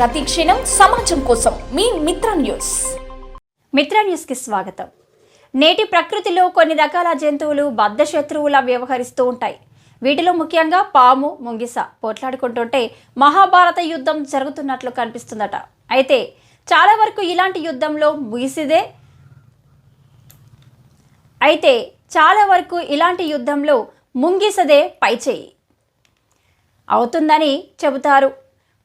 ప్రతిక్షణం సమాజం కోసం మీ మిత్ర న్యూస్. మిత్ర న్యూస్కి స్వాగతం. నేటి ప్రకృతిలో కొన్ని రకాల జంతువులు బద్ధ శత్రువులా వ్యవహరిస్తూ ఉంటాయి. వీటిలో ముఖ్యంగా పాము ముంగిస పోట్లాడుకుంటుంటే మహాభారత యుద్ధం జరుగుతున్నట్లు కనిపిస్తుందట. అయితే చాలా వరకు ఇలాంటి యుద్ధంలో ముగిసిదే. అయితే చాలా వరకు ఇలాంటి యుద్ధంలో ముంగిసదే పైచేయి. అవుతుందని చెబుతారు.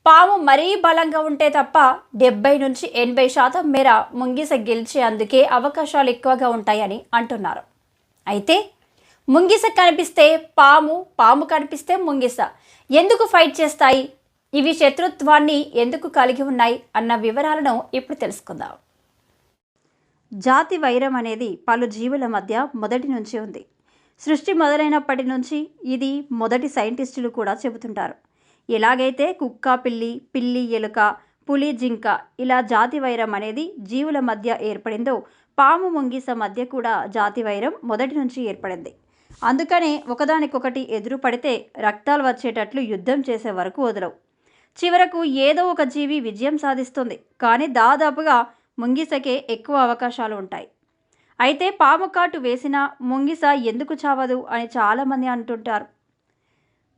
పాము మరీ బలంగా ఉంటే తప్ప డెబ్బై నుంచి ఎనభై శాతం మేర ముంగిస గెలిచే అందుకే అవకాశాలు ఎక్కువగా ఉంటాయని అంటున్నారు. అయితే ముంగిస కనిపిస్తే పాము పాము కనిపిస్తే ముంగిస. ఎందుకు ఫైట్ చేస్తాయి? ఇవి శత్రుత్వాన్ని ఎందుకు కలిగి ఉన్నాయి? అన్న వివరాలను ఇప్పుడు తెలుసుకుందాం. జాతి వైరం అనేది పలు జీవుల మధ్య మొదటి నుంచి ఉంది. సృష్టి మొదలైనప్పటి నుంచి ఇది మొదటి సైంటిస్టులు కూడా చెబుతుంటారు. ఎలాగైతే కుక్క పిల్లి పిల్లి ఎలుక పులి జింక ఇలా జాతి వైరం అనేది జీవుల మధ్య ఏర్పడిందో పాము ముంగిస మధ్య కూడా జాతి వైరం మొదటి నుంచి ఏర్పడింది. అందుకనే ఒకదానికొకటి ఎదురు పడితే రక్తాలు వచ్చేటట్లు యుద్ధం చేసే వరకు వదలవు. చివరకు ఏదో ఒక జీవి విజయం సాధిస్తుంది కానీ దాదాపుగా ముంగిసకే ఎక్కువ అవకాశాలు ఉంటాయి. అయితే పాము కాటు వేసిన ముంగిస ఎందుకు చావదు అని చాలామంది అంటుంటారు.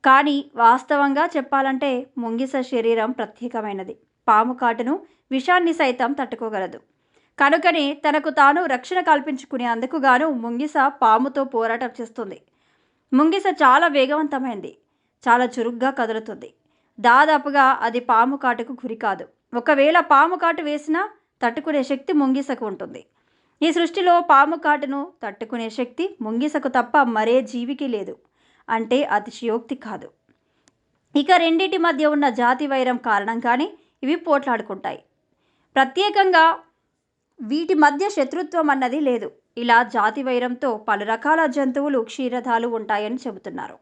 కానీ వాస్తవంగా చెప్పాలంటే ముంగిస శరీరం ప్రత్యేకమైనది. పాము కాటును విషాన్ని సైతం తట్టుకోగలదు. కనుకనే తనకు తాను రక్షణ కల్పించుకునేందుకు గాను ముంగిస పాముతో పోరాటం చేస్తుంది. ముంగిస చాలా వేగవంతమైంది. చాలా చురుగ్గా కదులుతుంది. దాదాపుగా అది పాము కాటుకు గురి కాదు. ఒకవేళ పాము కాటు వేసినా తట్టుకునే శక్తి ముంగిసకు ఉంటుంది. ఈ సృష్టిలో పాము కాటును తట్టుకునే శక్తి ముంగిసకు తప్ప మరే జీవికి లేదు. అంటే అతిశయోక్తి కాదు. ఇక రెండింటి మధ్య ఉన్న జాతి వైరం కారణంగానే ఇవి పోట్లాడుకుంటాయి. ప్రత్యేకంగా వీటి మధ్య శత్రుత్వం అన్నది లేదు. ఇలా జాతి వైరంతో పలు రకాల జంతువులు క్షీరథాలు ఉంటాయని చెబుతున్నారు.